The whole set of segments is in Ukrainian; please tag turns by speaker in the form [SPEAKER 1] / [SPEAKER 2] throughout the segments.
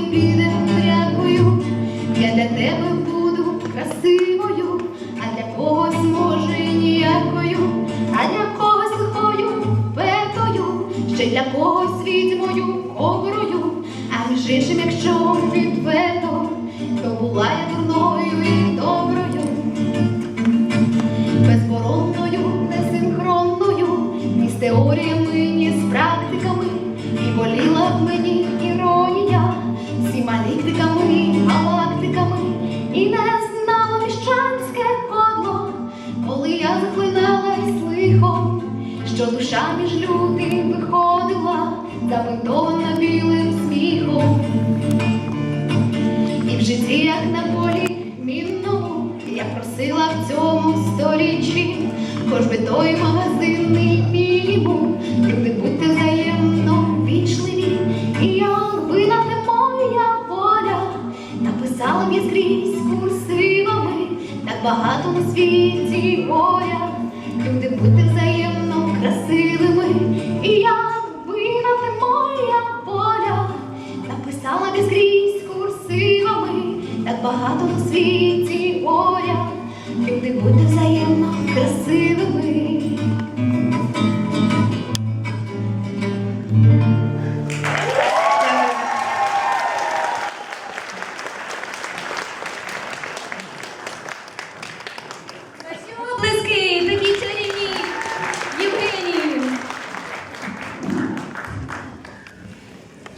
[SPEAKER 1] тобою піде, тряпкою, я для тебе буду красивою, а для когось може ніякою, а для когось лихою петою, ще для когось відьмою оброю, а між іншим, якщо відвето, то була я дурною і доброю. Міщанське кодло, коли я захлиналась лихом, що душа між люди виходила, забинтована білим сміхом. І в житті, як на полі мінному, я просила в цьому сторіччі, хоч би той магазинний багато на світі горя, люди будьте взаємно красивими, і я вина те моя воля, написала безкрізь курсивами, так багато на світі горя, люди будьте взаємно красивими.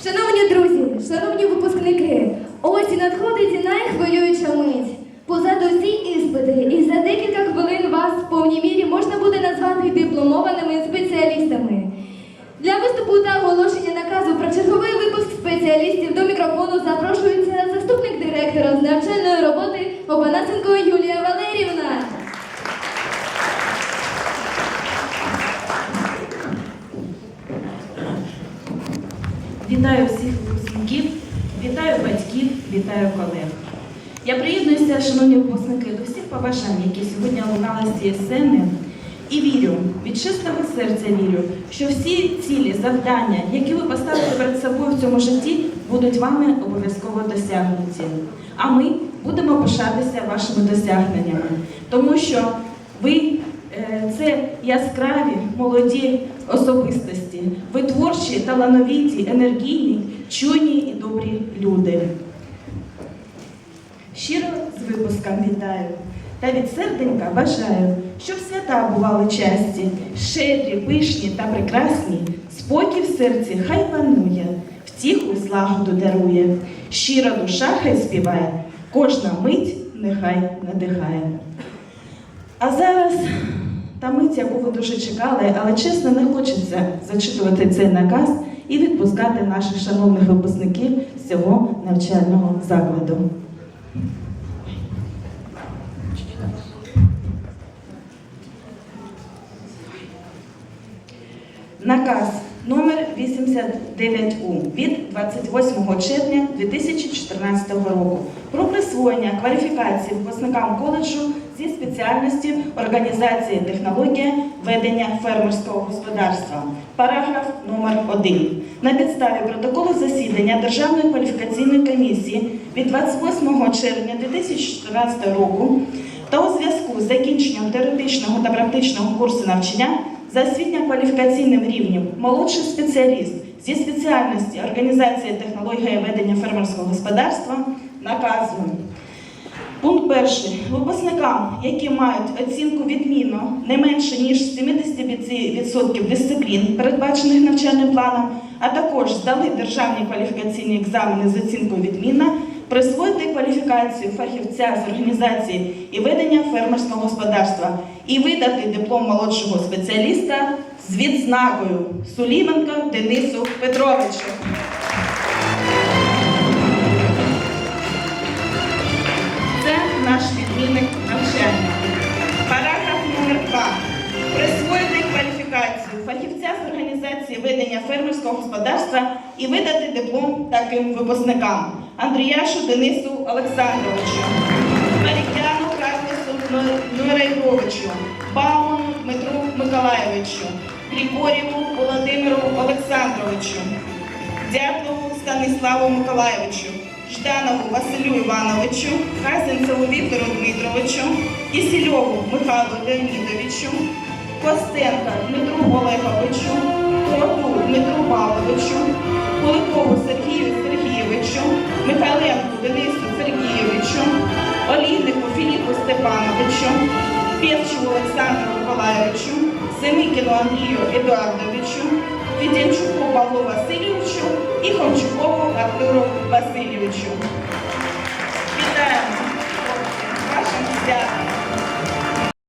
[SPEAKER 2] Шановні друзі, шановні випускники, ось і надходить найхвилююча мить. Позаду всі іспити, і за декілька хвилин вас в повній мірі можна буде назвати дипломованими спеціалістами. Для виступу та оголошення наказу про черговий випуск спеціалістів до мікрофону запрошується заступник директора з навчальної роботи Опанасенко Юлія Валерівна.
[SPEAKER 3] Вітаю всіх випускників, вітаю батьків, вітаю колег. Я приєднуюся, шановні випускники, до всіх побажань, які сьогодні лунали з цієї сцени, і вірю, від чистого серця вірю, що всі цілі, завдання, які ви поставите перед собою в цьому житті, будуть вами обов'язково досягнуті. А ми будемо пишатися вашими досягненнями, тому що ви е, це яскраві молоді особистості. Ви творчі, талановиті, енергійні, чуйні і добрі люди. Щиро з випуском вітаю та від серденька бажаю, щоб свята бували часті, щедрі, пишні та прекрасні, спокій в серці хай панує, втіху злагоду дарує, щира душа хай співає, кожна мить нехай надихає. А зараз та мить, яку ви дуже чекали, але чесно не хочеться зачитувати цей наказ і відпускати наших шановних випускників з цього навчального закладу. Наказ номер 89У від 28 червня 2014 року про присвоєння кваліфікації випускникам коледжу зі спеціальності організації технологія ведення фермерського господарства. Параграф номер 1 На підставі протоколу засідання Державної кваліфікаційної комісії від 28 червня 2014 року та у зв'язку з закінченням теоретичного та практичного курсу навчання за освітньо-кваліфікаційним рівнем молодший спеціаліст зі спеціальності організації технології ведення фермерського господарства наказує. Пункт перший. Випускникам, які мають оцінку відмінно не менше ніж 75% дисциплін, передбачених навчальним планом, а також здали державні кваліфікаційні екзамени з оцінкою відмінна, присвоїти кваліфікацію фахівця з організації і ведення фермерського господарства і видати диплом молодшого спеціаліста з відзнакою Суліменко Денису Петровичу. Організації ведення фермерського господарства і видати диплом таким випускникам. Андріяшу Денису Олександровичу, Марікяну Карлосу Нурайровичу, Бауману Дмитру Миколаєвичу, Григорєву Володимиру Олександровичу, Дятлову Станіславу Миколаєвичу, Жданову Василю Івановичу, Казинцеву Віктору Дмитровичу, Кисельову Михайлу Леонідовичу, Костенка Дмитру Олеговичу, Короту Дмитру Павловичу, Куликову Сергію Сергійовичу, Михайленку Денису Сергійовичу, Олійнику Філіпу Степановичу, Пєвчеву Олександру Миколаєвичу, Семикіну Андрію Едуардовичу, Федянчуку Павлу Васильовичу і Хомчукову Артуру Васильовичу. Вітаємо з вашим святом!